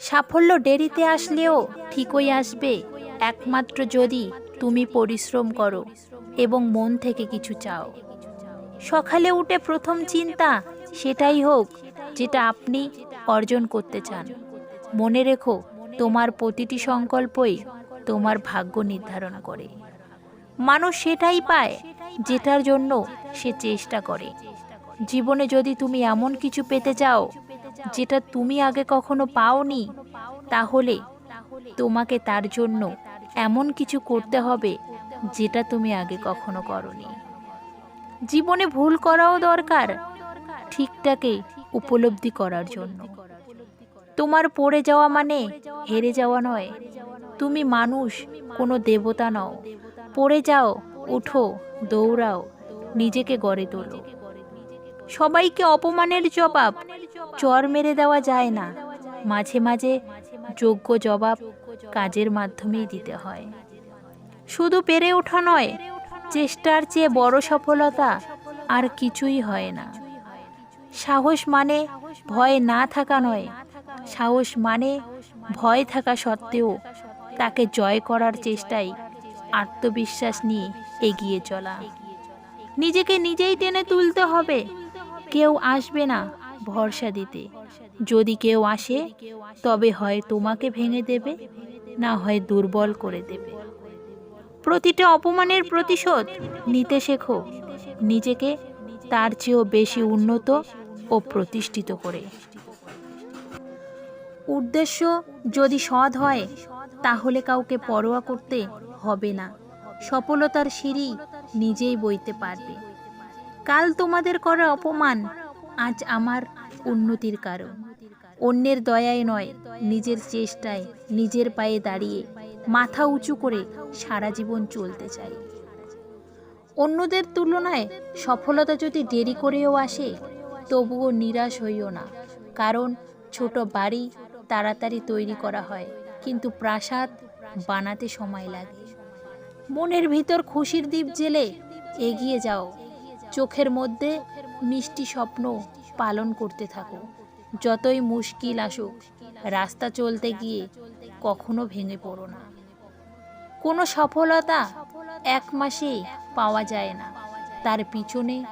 সাফল্য দেরিতে আসলেও ঠিকই আসবে, একমাত্র যদি তুমি পরিশ্রম করো এবং মন থেকে কিছু চাও। সকালে উঠে প্রথম চিন্তা সেটাই হোক যেটা আপনি অর্জন করতে চান। মনে রেখো, তোমার প্রতিটি সংকল্পই তোমার ভাগ্য নির্ধারণ করে। মানুষ সেটাই পায় যেটার জন্য সে চেষ্টা করে। জীবনে যদি তুমি এমন কিছু পেতে চাও যেটা তুমি আগে কখনো পাওনি, তাহলে তোমাকে তার জন্য এমন কিছু করতে হবে যেটা তুমি আগে কখনো করনি। জীবনে ভুল করাও দরকার, ঠিকটাকে উপলব্ধি করার জন্য। তোমার পড়ে যাওয়া মানে হেরে যাওয়া নয়। তুমি মানুষ, কোনো দেবতা নও। পড়ে যাও, উঠো, দৌড়াও, নিজেকে গড়ে তোলো। সবাইকে অপমানের জবাব চর মেরে দেওয়া যায় না। মাঝে মাঝে যোগ্য জবাব কাজের মাধ্যমেই দিতে হয়। শুধু পেরে ওঠা নয়, চেষ্টার চেয়ে বড় সফলতা আর কিছুই হয় না। সাহস মানে ভয় না থাকা নয়, সাহস মানে ভয় থাকা সত্ত্বেও তাকে জয় করার চেষ্টাই আত্মবিশ্বাস নিয়ে এগিয়ে চলা। নিজেকে নিজেই টেনে তুলতে হবে। কেউ আসবে না ভরসা দিতে। যদি কেউ আসে, তবে হয় তোমাকে ভেঙে দেবে, না হয় দুর্বল করে দেবে। প্রতিটা অপমানের প্রতিশোধ নিতে শেখো, নিজেকে তার চেয়েও বেশি উন্নত ও প্রতিষ্ঠিত করে। উদ্দেশ্য যদি সৎ হয়, তাহলে কাউকে পরোয়া করতে হবে না। সফলতার সিঁড়ি নিজেই বইতে পারবে। কাল তোমাদের করা অপমান আজ আমার উন্নতির কারণ। অন্যের দয়ায় নয়, নিজের চেষ্টায় নিজের পায়ে দাঁড়িয়ে মাথা উঁচু করে সারা জীবন চলতে চাই। অন্যদের তুলনায় সফলতা যদি দেরি করেও আসে, তবুও নিরাশ হইও না। কারণ ছোট বাড়ি তাড়াতাড়ি তৈরি করা হয়, কিন্তু প্রাসাদ বানাতে সময় লাগে। মনের ভিতর খুশির দ্বীপ জেলে এগিয়ে যাও, চোখের মধ্যে মিষ্টি স্বপ্ন পালন করতে থাকো। যতই মুশকিল আসুক, রাস্তা চলতে গিয়ে কখনো ভেঙে পড়ো না। কোনো সফলতা এক মাসে পাওয়া যায় না। তার পিছনে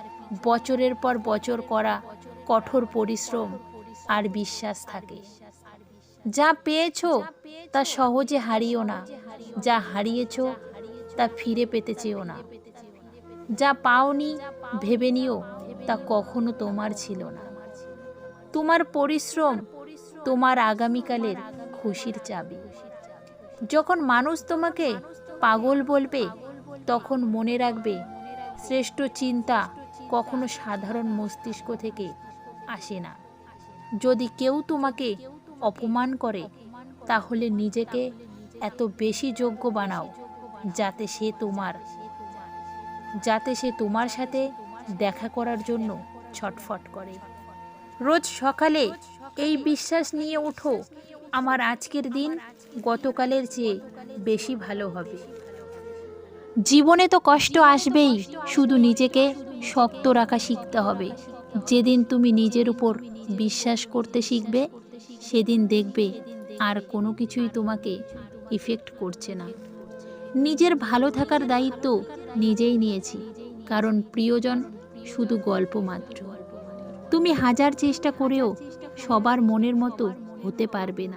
বছরের পর বছর করা কঠোর পরিশ্রম আর বিশ্বাস থাকে। যা পেয়েছ তা সহজে হারিও না। যা হারিয়েছো তা ফিরে পেতে চেও না। যা পাওনি, ভেবে নিও। তা কখনো তোমার ছিল না। তোমার পরিশ্রম তোমার আগামীকালের খুশির চাবি। যখন মানুষ তোমাকে পাগল বলবে, তখন মনে রাখবে শ্রেষ্ঠ চিন্তা কখনো সাধারণ মস্তিষ্ক থেকে আসে না। যদি কেউ তোমাকে অপমান করে, তাহলে নিজেকে এত বেশি যোগ্য বানাও যাতে সে তোমার, যাতে সে তোমার সাথে দেখা করার জন্য ছটফট করে। রোজ সকালে এই বিশ্বাস নিয়ে ওঠো, আমার আজকের দিন গতকালের চেয়ে বেশি ভালো হবে। জীবনে তো কষ্ট আসবেই, শুধু নিজেকে শক্ত রাখা শিখতে হবে। যেদিন তুমি নিজের উপর বিশ্বাস করতে শিখবে, সেদিন দেখবে আর কোনো কিছুই তোমাকে ইফেক্ট করছে না। নিজের ভালো থাকার দায়িত্ব নিজেই নিয়েছি। কারণ প্রিয়জন শুধু গল্প মাত্র। তুমি হাজার চেষ্টা করেও সবার মনের মতো হতে পারবে না।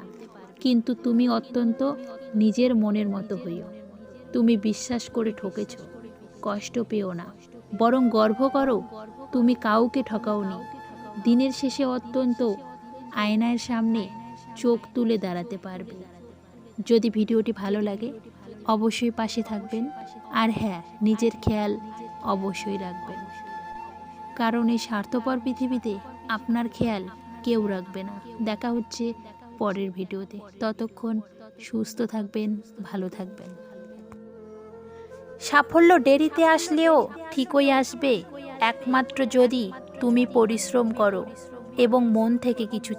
কিন্তু তুমি অত্যন্ত নিজের মনের মতো হইও। তুমি বিশ্বাস করে ঠকেছ, কষ্ট পেও না। বরং গর্ব করো, তুমি কাউকে ঠকাও ঠকাওনি। দিনের শেষে অত্যন্ত আয়নার সামনে চোখ তুলে দাঁড়াতে পারবে। যদি ভিডিওটি ভালো লাগে, অবশ্যই পাশে থাকবেন। আর হ্যাঁ নিজের খেয়াল অবশ্যই রাখবেন। কারণ এই স্বার্থপর পৃথিবীতে আপনার খেয়াল কেউ রাখবে না। দেখা হচ্ছে পরের ভিডিওতে। ততক্ষণ সুস্থ থাকবেন, ভালো থাকবেন। সাফল্য দেরিতে আসলেও ঠিকই আসবে। একমাত্র যদি তুমি পরিশ্রম করো এবং মন থেকে কিছু